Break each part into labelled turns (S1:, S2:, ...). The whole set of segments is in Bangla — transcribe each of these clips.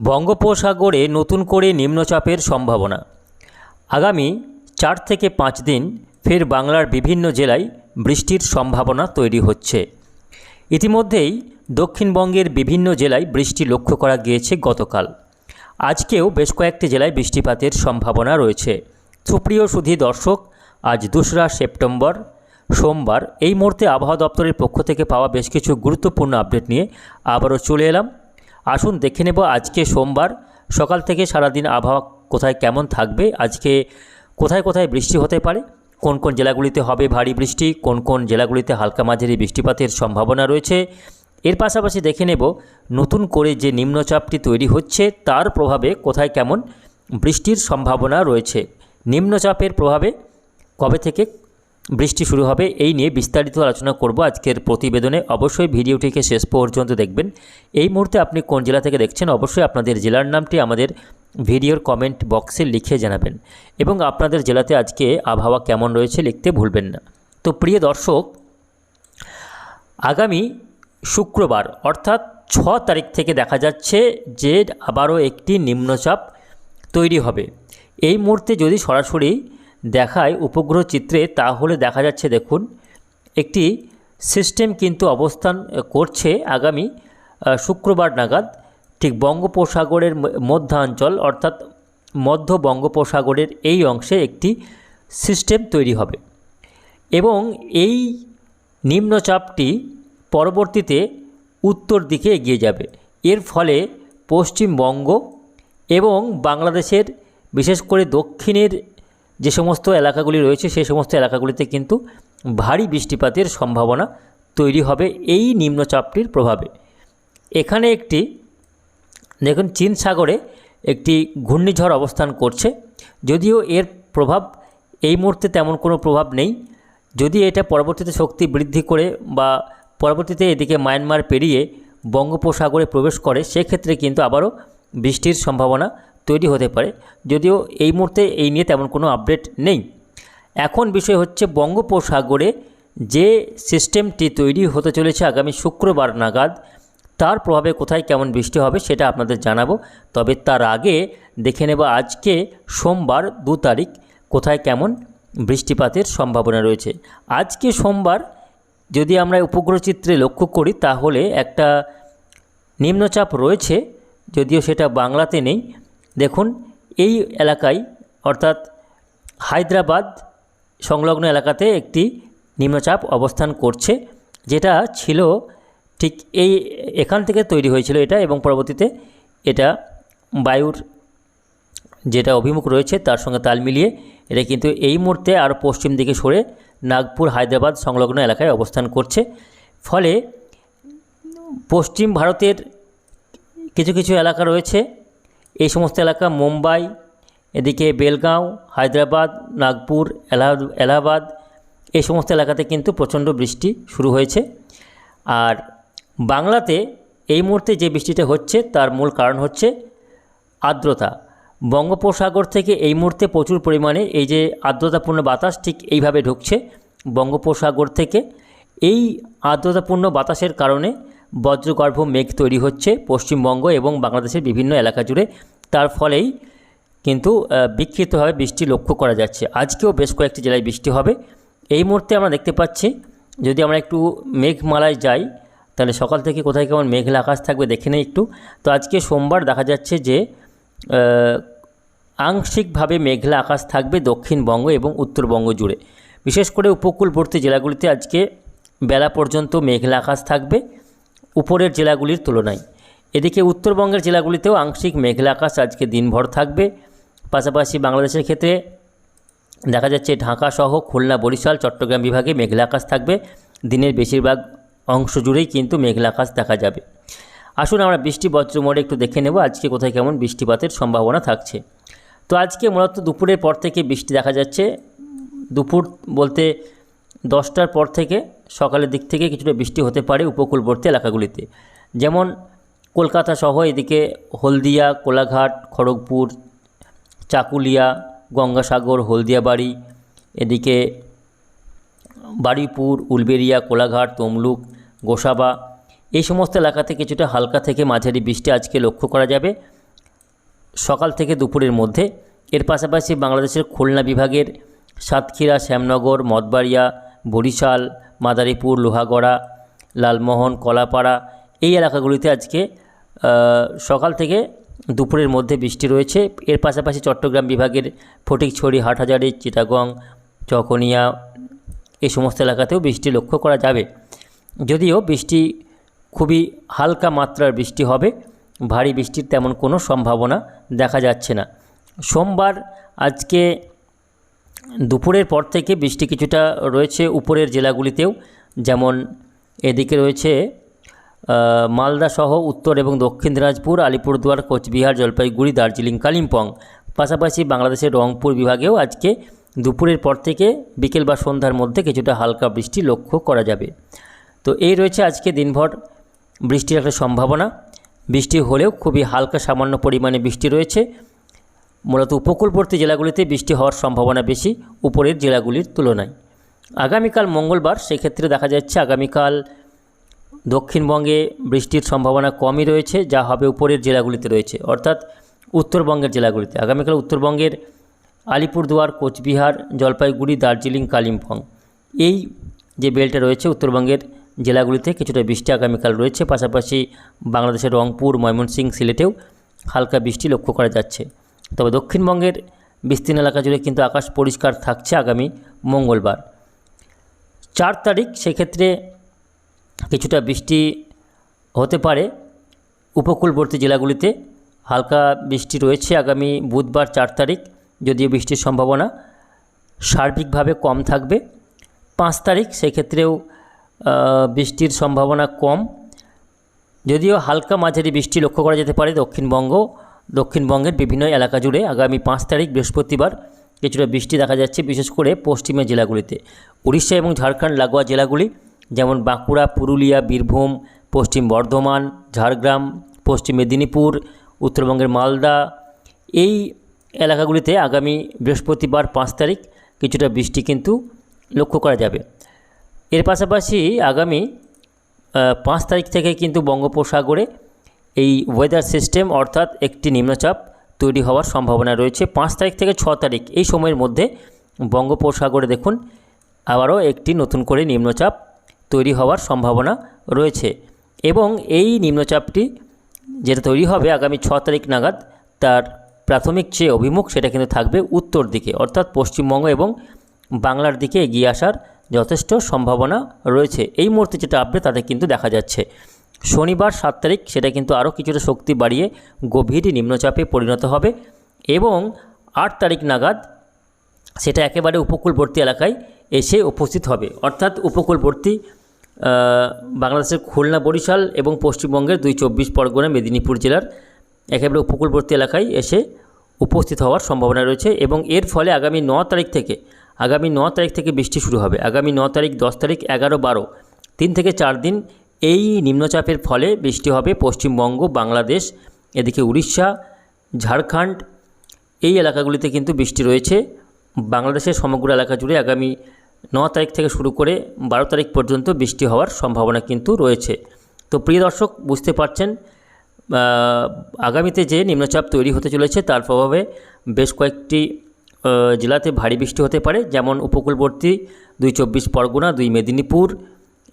S1: বঙ্গোপসাগরে নতুন করে নিম্নচাপের সম্ভাবনা। আগামী চার থেকে পাঁচ দিন ফের বাংলার বিভিন্ন জেলায় বৃষ্টির সম্ভাবনা তৈরি হচ্ছে। ইতিমধ্যেই দক্ষিণবঙ্গের বিভিন্ন জেলায় বৃষ্টি লক্ষ্য করা গিয়েছে গতকাল। আজকেও বেশ কয়েকটি জেলায় বৃষ্টিপাতের সম্ভাবনা রয়েছে। সুপ্রিয় সুধী দর্শক, আজ দোসরা সেপ্টেম্বর, সোমবার এই মুহূর্তে আবহাওয়া দপ্তরের পক্ষ থেকে পাওয়া বেশ কিছু গুরুত্বপূর্ণ আপডেট নিয়ে আবারও চলে এলাম। আসুন দেখে নেব আজকে সোমবার। সকাল থেকে সারাদিন আবহাওয়া কোথায় কেমন থাকবে? আজকে কোথায় কোথায় বৃষ্টি হতে পারে? কোন কোন জেলাগুলিতে হবে ভারী বৃষ্টি? কোন কোন জেলাগুলিতে হালকা মাঝারি বৃষ্টিপাতের সম্ভাবনা রয়েছে? এর পাশাপাশি দেখে নেব নতুন করে যে নিম্নচাপটি তৈরি হচ্ছে, তার প্রভাবে কোথায় কেমন বৃষ্টির সম্ভাবনা রয়েছে। নিম্নচাপের প্রভাবে কবে থেকে বৃষ্টি শুরু হবে, এই নিয়ে বিস্তারিত আলোচনা করব আজকের প্রতিবেদনে। অবশ্যই ভিডিওটিকে শেষ পর্যন্ত দেখবেন। এই মুহূর্তে আপনি কোন জেলা থেকে দেখছেন, অবশ্যই আপনাদের জেলার নামটি আমাদের ভিডিওর কমেন্ট বক্সে লিখে জানাবেন এবং আপনাদের জেলাতে আজকে আবহাওয়া কেমন রয়েছে লিখতে ভুলবেন না। তো প্রিয় দর্শক, আগামী শুক্রবার অর্থাৎ ছ তারিখ থেকে দেখা যাচ্ছে যে আবারও একটি নিম্নচাপ তৈরি হবে। এই মুহূর্তে যদি সরাসরি দেখায় উপগ্রহ চিত্রে, তাহলে দেখা যাচ্ছে, দেখুন, একটি সিস্টেম কিন্তু অবস্থান করছে আগামী শুক্রবার নাগাদ। ঠিক বঙ্গোপসাগরের মধ্যাঞ্চল, অর্থাৎ মধ্য বঙ্গোপসাগরের এই অংশে একটি সিস্টেম তৈরি হবে। এবং এই নিম্নচাপটি পরবর্তীতে উত্তর দিকে এগিয়ে যাবে। এর ফলে পশ্চিমবঙ্গ এবং বাংলাদেশের, বিশেষ করে দক্ষিণের যে সমস্ত এলাকাগুলি রয়েছে, সেই সমস্ত এলাকাগুলিতে কিন্তু ভারী বৃষ্টিপাতের সম্ভাবনা তৈরি হবে এই নিম্নচাপটির প্রভাবে। এখানে একটি, দেখুন, চীন সাগরে একটি ঘূর্ণিঝড় অবস্থান করছে। যদিও এর প্রভাব এই মুহূর্তে তেমন কোনো প্রভাব নেই। যদি এটা পরবর্তীতে শক্তি বৃদ্ধি করে বা পরবর্তীতে এদিকে মায়ানমার পেরিয়ে বঙ্গোপসাগরে প্রবেশ করে, সেক্ষেত্রে কিন্তু আবারও বৃষ্টির সম্ভাবনা তৈরি হতে পারে। যদিও এই মুহূর্তে এই নিয়ে তেমন কোনো আপডেট নেই। এখন বিষয় হচ্ছে বঙ্গোপসাগরে যে সিস্টেমটি তৈরি হতে চলেছে আগামী শুক্রবার নাগাদ, তার প্রভাবে কোথায় কেমন বৃষ্টি হবে সেটা আপনাদের জানাব। তবে তার আগে দেখে নেব আজকে সোমবার দু তারিখ কোথায় কেমন বৃষ্টিপাতের সম্ভাবনা রয়েছে। আজকে সোমবার যদি আমরা উপগ্রহ চিত্রে লক্ষ্য করি, তাহলে একটা নিম্নচাপ রয়েছে, যদিও সেটা বাংলাতে নেই। দেখুন, এই এলাকায়, অর্থাৎ হায়দ্রাবাদ সংলগ্ন এলাকাতে একটি নিম্নচাপ অবস্থান করছে, যেটা ছিল ঠিক এই, এখান থেকে তৈরি হয়েছিল এটা এবং পরবর্তীতে এটা বায়ুর যেটা অভিমুখ রয়েছে তার সঙ্গে তাল মিলিয়ে এটা কিন্তু এই মুহূর্তে আর পশ্চিম দিকে সরে নাগপুর, হায়দ্রাবাদ সংলগ্ন এলাকায় অবস্থান করছে। ফলে পশ্চিম ভারতের কিছু কিছু এলাকা রয়েছে এই সমস্ত এলাকা মুম্বাই, এদিকে বেলগাঁও, হায়দ্রাবাদ, নাগপুর এলাহাবাদ, এই সমস্ত এলাকাতে কিন্তু প্রচণ্ড বৃষ্টি শুরু হয়েছে। আর বাংলাতে এই মুহূর্তে যে বৃষ্টিটা হচ্ছে তার মূল কারণ হচ্ছে আর্দ্রতা। বঙ্গোপসাগর থেকে এই মুহূর্তে প্রচুর পরিমাণে এই যে আর্দ্রতাপূর্ণ বাতাস ঠিক এইভাবে ঢুকছে বঙ্গোপসাগর থেকে। এই আর্দ্রতাপূর্ণ বাতাসের কারণে বজ্রগর্ভ মেঘ তৈরি হচ্ছে পশ্চিমবঙ্গ এবং বাংলাদেশের বিভিন্ন এলাকা জুড়ে। তার ফলেই কিন্তু বিক্ষিপ্তভাবে বৃষ্টি লক্ষ্য করা যাচ্ছে। আজকেও বেশ কয়েকটি জেলায় বৃষ্টি হবে। এই মুহূর্তে আমরা দেখতে পাচ্ছি, যদি আমরা একটু মেঘমালায় যাই, তাহলে সকাল থেকে কোথায় কেমন মেঘলা আকাশ থাকবে দেখে নেই একটু। তো আজকে সোমবার দেখা যাচ্ছে যে আংশিকভাবে মেঘলা আকাশ থাকবে দক্ষিণবঙ্গ এবং উত্তরবঙ্গ জুড়ে। বিশেষ করে উপকূলবর্তী জেলাগুলিতে আজকে বেলা পর্যন্ত মেঘলা আকাশ থাকবে। উপরের জেলাগুলির তুলনায়। এদিকে উত্তরবঙ্গের জেলাগুলিতেও আংশিক মেঘলা আকাশ আজকে দিনভর থাকবে। পাশাপাশি বাংলাদেশের ক্ষেত্রে দেখা যাচ্ছে ঢাকা সহ খুলনা, বরিশাল, চট্টগ্রাম বিভাগে মেঘলা আকাশ থাকবে। দিনের বেশিরভাগ অংশ জুড়েই কিন্তু মেঘলা আকাশ দেখা যাবে। আসুন আমরা বৃষ্টি বজ্র মোড়ে একটু দেখে নেব আজকে কোথায় কেমন বৃষ্টিপাতের সম্ভাবনা থাকছে। তো আজকে মূলত দুপুরের পর থেকে বৃষ্টি দেখা যাচ্ছে। দুপুর বলতে দশটার পর থেকে সকালের দিক থেকে কিছুটা বৃষ্টি হতে পারে উপকূলবর্তী এলাকাগুলিতে। যেমন কলকাতা সহ এদিকে হলদিয়া, কোলাঘাট, খড়গপুর, চাকুলিয়া, গঙ্গাসাগর, হলদিয়াবাড়ি, এদিকে বারুইপুর উলবেড়িয়া কোলাঘাট, তমলুক, গোসাবা, এই সমস্ত এলাকাতে কিছুটা হালকা থেকে মাঝারি বৃষ্টি আজকে লক্ষ্য করা যাবে। সকাল থেকে দুপুরের মধ্যে। এর পাশাপাশি বাংলাদেশের খুলনা বিভাগের সাতক্ষীরা, শ্যামনগর, মঠবাড়িয়া বরিশাল, মাদারীপুর, লোহাগড়া, লালমোহন, কলাপাড়া এই এলাকাগুলিতে আজকে সকাল থেকে দুপুরের মধ্যে বৃষ্টি রয়েছে। এর পাশাপাশি চট্টগ্রাম বিভাগের ফটিকছড়ি, হাটহাজারি, চিটাগং, চকনিয়া এই সমস্ত এলাকাতেও বৃষ্টি লক্ষ্য করা যাবে। যদিও বৃষ্টি খুবই হালকা মাত্রার বৃষ্টি হবে, ভারী বৃষ্টির তেমন কোনো সম্ভাবনা দেখা যাচ্ছে না। সোমবার আজকে দুপুরের পর থেকে বৃষ্টি কিছুটা রয়েছে উপরের জেলাগুলিতেও, যেমন এদিকে রয়েছে মালদা সহ উত্তর এবং দক্ষিণ দিনাজপুর, আলিপুরদুয়ার, কোচবিহার, জলপাইগুড়ি, দার্জিলিং, কালিম্পং। পাশাপাশি বাংলাদেশের রংপুর বিভাগেও আজকে দুপুরের পর থেকে বিকেল বা সন্ধ্যার মধ্যে কিছুটা হালকা বৃষ্টি লক্ষ্য করা যাবে। তো এই রয়েছে আজকে দিনভর বৃষ্টির একটা সম্ভাবনা। বৃষ্টি হলেও খুবই হালকা সামান্য পরিমাণে বৃষ্টি রয়েছে। মূলত উপকূলবর্তী জেলাগুলিতে বৃষ্টি হওয়ার সম্ভাবনা বেশি, উপরের জেলাগুলির তুলনায়। আগামীকাল মঙ্গলবার সেক্ষেত্রে দেখা যাচ্ছে আগামীকাল দক্ষিণবঙ্গে বৃষ্টির সম্ভাবনা কমই রয়েছে, যা হবে উপরের জেলাগুলিতে রয়েছে, অর্থাৎ উত্তরবঙ্গের জেলাগুলিতে। আগামীকাল উত্তরবঙ্গের আলিপুরদুয়ার, কোচবিহার, জলপাইগুড়ি, দার্জিলিং, কালিম্পং। এই যে বেলটা রয়েছে উত্তরবঙ্গের জেলাগুলিতে, কিছুটা বৃষ্টি আগামীকাল রয়েছে, পাশাপাশি বাংলাদেশের রংপুর, ময়মনসিংহ, সিলেটেও হালকা বৃষ্টি লক্ষ্য করা যাচ্ছে। তবে দক্ষিণবঙ্গের বিস্তীর্ণ এলাকা জুড়ে কিন্তু আকাশ পরিষ্কার থাকছে আগামী মঙ্গলবার। চার তারিখ সেক্ষেত্রে কিছুটা বৃষ্টি হতে পারে। উপকূলবর্তী জেলাগুলিতে হালকা বৃষ্টি রয়েছে আগামী বুধবার চার তারিখ, যদিও বৃষ্টির সম্ভাবনা সার্বিকভাবে কম থাকবে। পাঁচ তারিখ সেক্ষেত্রেও বৃষ্টির সম্ভাবনা কম। যদিও হালকা মাঝারি বৃষ্টি লক্ষ্য করা যেতে পারে দক্ষিণবঙ্গ দক্ষিণবঙ্গের বিভিন্ন এলাকা জুড়ে আগামী পাঁচ তারিখ বৃহস্পতিবার কিছুটা বৃষ্টি দেখা যাচ্ছে, বিশেষ করে পশ্চিমের জেলাগুলিতে। উড়িষ্যা এবং ঝাড়খণ্ড লাগোয়া জেলাগুলি যেমন বাঁকুড়া, পুরুলিয়া, বীরভূম, পশ্চিম বর্ধমান, ঝাড়গ্রাম, পশ্চিম মেদিনীপুর, উত্তরবঙ্গের মালদা, এই এলাকাগুলিতে আগামী বৃহস্পতিবার পাঁচ তারিখ কিছুটা বৃষ্টি কিন্তু লক্ষ্য করা যাবে। এর পাশাপাশি আগামী পাঁচ তারিখ থেকে কিন্তু বঙ্গোপসাগরে এই ওয়েদার সিস্টেম অর্থাৎ একটি নিম্নচাপ তৈরি হওয়ার সম্ভাবনা রয়েছে পাঁচ তারিখ থেকে ছ তারিখ। এই সময়ের মধ্যে বঙ্গোপসাগরে দেখুন, আবারও একটি নতুন করে নিম্নচাপ তৈরি হওয়ার সম্ভাবনা রয়েছে এবং এই নিম্নচাপটি যেটা তৈরি হবে আগামী ছ তারিখ নাগাদ, তার প্রাথমিক যে অভিমুখ সেটা কিন্তু থাকবে উত্তর দিকে, অর্থাৎ পশ্চিমবঙ্গ এবং বাংলার দিকে এগিয়ে আসার যথেষ্ট সম্ভাবনা রয়েছে। এই মুহূর্তে যেটা আপডেট তাতে কিন্তু দেখা যাচ্ছে। শনিবার সাত তারিখ সেটা কিন্তু আরও কিছুটা শক্তি বাড়িয়ে গভীর নিম্নচাপে পরিণত হবে এবং আট তারিখ নাগাদ সেটা একেবারে উপকূলবর্তী এলাকায় এসে উপস্থিত হবে। অর্থাৎ উপকূলবর্তী বাংলাদেশের খুলনা, বরিশাল এবং পশ্চিমবঙ্গের দুই চব্বিশ পরগনা, মেদিনীপুর জেলার একেবারে উপকূলবর্তী এলাকায় এসে উপস্থিত হওয়ার সম্ভাবনা রয়েছে এবং এর ফলে আগামী ন তারিখ থেকে, আগামী ন তারিখ থেকে বৃষ্টি শুরু হবে। আগামী ন তারিখ, দশ তারিখ, এগারো, বারো, তিন থেকে চার দিন এই নিম্নচাপের ফলে বৃষ্টি হবে পশ্চিমবঙ্গ, বাংলাদেশ, এদিকে উড়িষ্যা, ঝাড়খণ্ড। এই এলাকাগুলিতে কিন্তু বৃষ্টি রয়েছে। বাংলাদেশের সমগ্র এলাকা জুড়ে আগামী ন তারিখ থেকে শুরু করে বারো তারিখ পর্যন্ত বৃষ্টি হওয়ার সম্ভাবনা কিন্তু রয়েছে। তো প্রিয় দর্শক, বুঝতে পারছেন আগামীতে যে নিম্নচাপ তৈরি হতে চলেছে তার প্রভাবে বেশ কয়েকটি জেলাতে ভারী বৃষ্টি হতে পারে। যেমন উপকূলবর্তী দুই চব্বিশ পরগনা, দুই মেদিনীপুর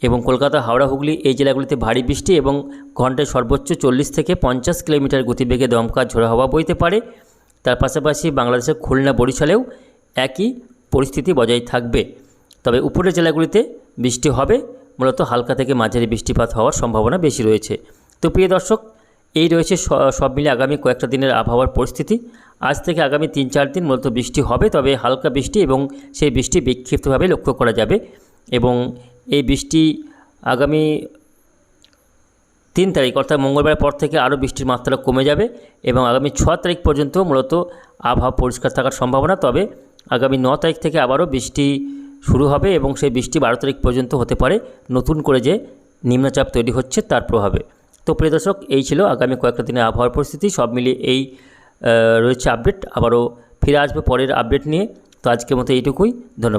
S1: এবং কলকাতা, হাওড়া, হুগলি এই জেলাগুলিতে ভারী বৃষ্টি এবং ঘন্টায় সর্বোচ্চ চল্লিশ থেকে পঞ্চাশ কিলোমিটার গতিবেগে দমকা ঝোড়ো হাওয়া বইতে পারে। তার পাশাপাশি বাংলাদেশের খুলনা বরিশালেও একই পরিস্থিতি বজায় থাকবে। তবে উপরের জেলাগুলিতে বৃষ্টি হবে, মূলত হালকা থেকে মাঝারি বৃষ্টিপাত হওয়ার সম্ভাবনা বেশি রয়েছে। তো প্রিয় দর্শক, এই রয়েছে সব মিলে আগামী কয়েকটা দিনের আবহাওয়ার পরিস্থিতি। আজ থেকে আগামী তিন চার দিন মূলত বৃষ্টি হবে, তবে হালকা বৃষ্টি এবং সেই বৃষ্টি বিক্ষিপ্তভাবে লক্ষ্য করা যাবে এবং এই বৃষ্টি আগামী তিন তারিখ, অর্থাৎ মঙ্গলবার পর থেকে আরও বৃষ্টির মাত্রা কমে যাবে এবং আগামী ছ তারিখ পর্যন্ত মূলত আবহাওয়া পরিষ্কার থাকার সম্ভাবনা। তবে আগামী ন তারিখ থেকে আবারও বৃষ্টি শুরু হবে এবং সেই বৃষ্টি বারো তারিখ পর্যন্ত হতে পারে। নতুন করে যে নিম্নচাপ তৈরি হচ্ছে তার প্রভাবে। তো প্রিয় দর্শক, এই ছিল আগামী কয়েকটা দিনের আবহাওয়ার পরিস্থিতি। সব মিলিয়ে এই রয়েছে আপডেট। আবারও ফিরে আসবে পরের আপডেট নিয়ে। তো আজকের মতো এইটুকুই। ধন্যবাদ।